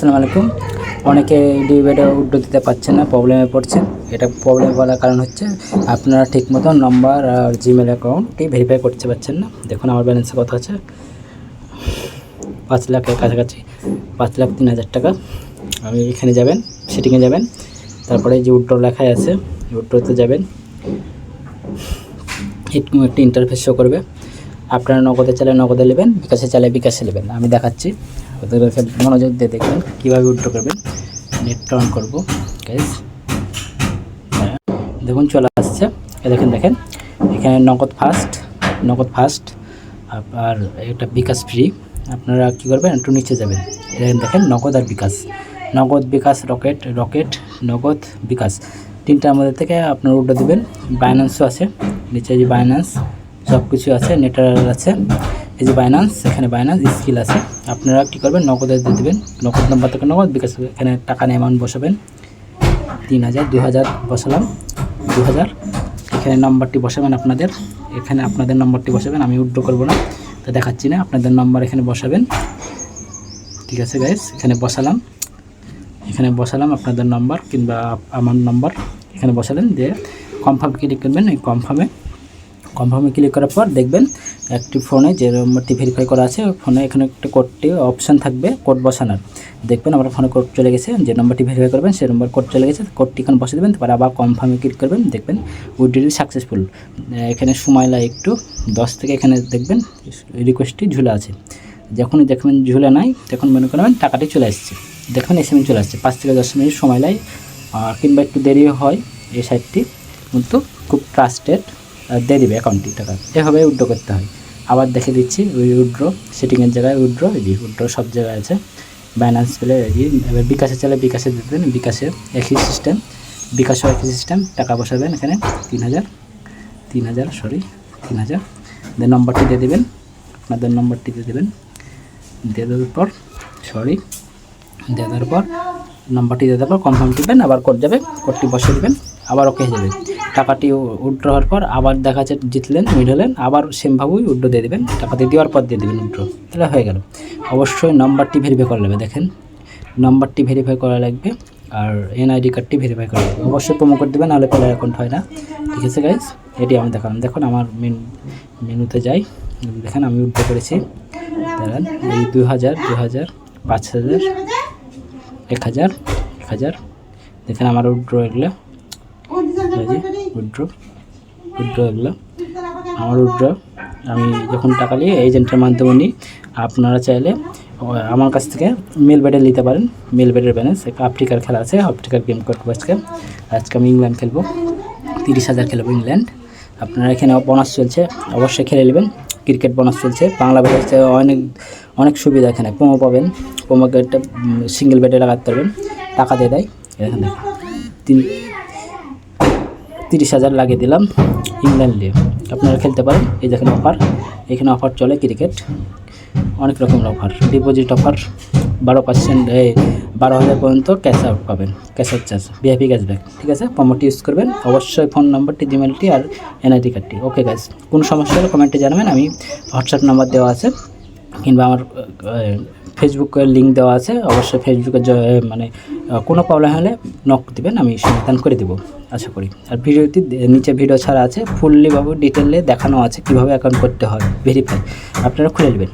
আসসালামু আলাইকুম। অনেকে ডিবেটে উড্ডো দিতে পারছেন না, প্রবলেমে পড়ছেন। এটা প্রবলেম বলার কারণ হচ্ছে আপনারা ঠিক মতো নম্বর আর জিমেল অ্যাকাউন্টটি ভেরিফাই করতে পারছেন না। দেখুন আমার ব্যালেন্সে কত আছে। পাঁচ লাখের কাছাকাছি, পাঁচ লাখ তিন হাজার টাকা। আমি এখানে যাবেন সেটিংয়ে যাবেন। তারপরে যে উড্ডো লেখায় আছে উড্ডোতে যাবেন। একটি ইন্টারফেস শো করবে। আপনারা নগদে চালে নগদে নেবেন, বিকাশে চালে বিকাশে নেবেন। আমি দেখাচ্ছি। ওদেরকে মনোযোগ দিয়ে দেখবেন কীভাবে উল্টো করবেন, নেট অন করব গ্যাস দেখুন, চলে আসছে। দেখেন দেখেন, এখানে নগদ ফার্স্ট নগদ ফার্স্ট আর একটা বিকাশ ফ্রি আপনারা কী করবেন, একটু নিচে যাবেন। এখানে দেখেন নগদ আর বিকাশ। নগদ বিকাশ, রকেট রকেট, নগদ, বিকাশ। তিনটার মধ্যে থেকে আপনার উড্ডো দেবেন। বাইন্যান্সও আছে, নিচে যে বাইন্যান্স সব কিছু আছে নেটার আছে। এই যে বাইন্যান্স এখানে বাইন্যান্স স্কিল আছে। আপনারা কী করবেন? নগদে দিয়ে দেবেন। নগদ নাম্বার থেকে নগদ বিকাশ এখানে টাকা অ্যামাউন্ট বসাবেন। তিন হাজার, দুই হাজার বসালাম। দু হাজার। এখানে নম্বরটি বসাবেন আপনাদের। এখানে আপনাদের নম্বরটি বসাবেন। আমি উড্ডো করব না। তো দেখাচ্ছি না। আপনাদের নম্বর এখানে বসাবেন। ঠিক আছে গাইস এখানে বসালাম। এখানে বসালাম আপনাদের নম্বর কিংবা আমার নম্বর। এখানে বসালেন। দিয়ে কনফার্ম ক্লিক করবেন। এই কনফার্মে কনফার্মে ক্লিক করার পর দেখবেন একটি ফোনে যে নম্বরটি ভেরিফাই করা আছে ফোনে এখানে একটা কোডটি অপশান থাকবে কোড বসানোর। দেখবেন আমার ফোনে কোড চলে গেছে, যে নম্বরটি ভেরিফাই করবেন, সেই নম্বর কোড চলে গেছে কোডটি এখানে বসে দেবেন, তারপর আবার কনফার্মে ক্লিক করবেন, দেখবেন উইড্রিল সাকসেসফুল এখানে সময় লাগে একটু, দশ থেকে এখানে দেখবেন রিকোয়েস্টটি ঝুলে আছে। যখনই দেখবেন ঝুলে নাই, তখন মনে করবেন টাকাটি চলে আসছে। দেখবেন এসএমএস চলে আসছে, পাঁচ থেকে দশ মিনিট সময় লাগে কিংবা একটু দেরি হয় এই সাইটটি কিন্তু খুব ট্রাস্টেড দিয়ে দিবে অ্যাকাউন্টটি টাকা। এভাবে উইড্রো করতে হয়। আবার দেখে দিচ্ছি ওই উইড্রো সেটিংয়ের জায়গায় উইড্রো যে উইড্রো সব জায়গায় আছে। বাইন্যান্স পেলে যে, এবার বিকাশে চাইলে বিকাশে দিতেন বিকাশে একই সিস্টেম বিকাশও একই সিস্টেম টাকা বসাবেন এখানে, তিন হাজার তিন হাজার সরি তিন হাজার। দেন নম্বরটি দিয়ে দেবেন, আপনাদের নম্বরটি দিয়ে দেবেন। দিয়ে দেওয়ার পর সরি দিয়ে দেওয়ার পর নাম্বারটি দিয়ে দেওয়ার পর কনফার্ম টিপবেন আবার কোড যাবে কোডটি বসিয়ে দেবেন, আবার ওকে হয়ে যাবে। টাকাটি উইড্রো হওয়ার পর আবার দেখা যাচ্ছে জিতলেন উইড হলেন, আবার সেমভাবেই উইড্রো দিয়ে দেবেন। টাকাটি দেওয়ার পর দিয়ে দেবেন উইড্রো তাহলে হয়ে গেল। অবশ্যই নাম্বারটি ভেরিফাই করা লাগবে, দেখেন। নাম্বারটি ভেরিফাই করা লাগবে, আর এনআইডি কার্ডটি ভেরিফাই করা লাগবে। অবশ্যই প্রোমো কোড দেবেন, নাহলে প্লেয়ার অ্যাকাউন্ট হয় না। ঠিক আছে গাইজ এটি আমি দেখালাম। দেখুন, আমার মেন মেনুতে যাই। দেখেন, আমি উইড্রো করেছি। দাঁড়ান, এই দু হাজার দু হাজার, পাঁচ হাজার, এক হাজার এক হাজার। দেখেন, আমার উইড্রো এগুলো। উইড্রো এগুলো আমার উইড্রো আমি যখন টাকা নিয়ে এজেন্টের মাধ্যমে নিই, আপনারা চাইলে আমার কাছ থেকে মেল বেডে নিতে পারেন। মেল বেডের ব্যালেন্স একটা আফ্রিকার খেলা আছে আফ্রিকার গেম করব আজকে আজকে আমি ইংল্যান্ড খেলব। তিরিশ হাজার খেলব ইংল্যান্ড। আপনারা এখানে বোনাস চলছে, অবশ্যই খেলে নেবেন। ক্রিকেট বোনাস চলছে। বাংলা বেডে অনেক অনেক সুবিধা এখানে। প্রোমো পাবেন। গেটটা সিঙ্গেল বেডে লাগাতে পারবেন। টাকা দিয়ে দেয়। এখানে তিন তিরিশ হাজার লাগিয়ে দিলাম ইংল্যান্ড আপনারা খেলতে পারেন। এই দেখেন অফার এখানে অফার চলে ক্রিকেট অনেক রকমের অফার ডিপোজিট অফার বারো পার্সেন্ট এই বারো হাজার পর্যন্ত ক্যাশ আউট পাবেন। Cash out charge VIP cashback ঠিক আছে? প্রমোটি ইউজ করবেন। অবশ্যই ফোন নম্বরটি জিমেলটি আর এনআইডি কার্ডটি ওকে গাইজ কোনো সমস্যা হলে কমেন্টে জানাবেন। আমি হোয়াটসঅ্যাপ নাম্বার দেওয়া আছে। কিংবা আমার ফেসবুকের লিঙ্ক দেওয়া আছে, অবশ্যই ফেসবুকে মানে কোনো প্রবলেম হলে নক দেবেন, আমি সমাধান করে দেবো, আশা করি। আর ভিডিওটি নিচে ভিডিও ছাড়া আছে ফুললিভাবে ডিটেলে দেখানো আছে কীভাবে অ্যাকাউন্ট করতে হয় ভেরিফাই আপনারা খুলে নেবেন।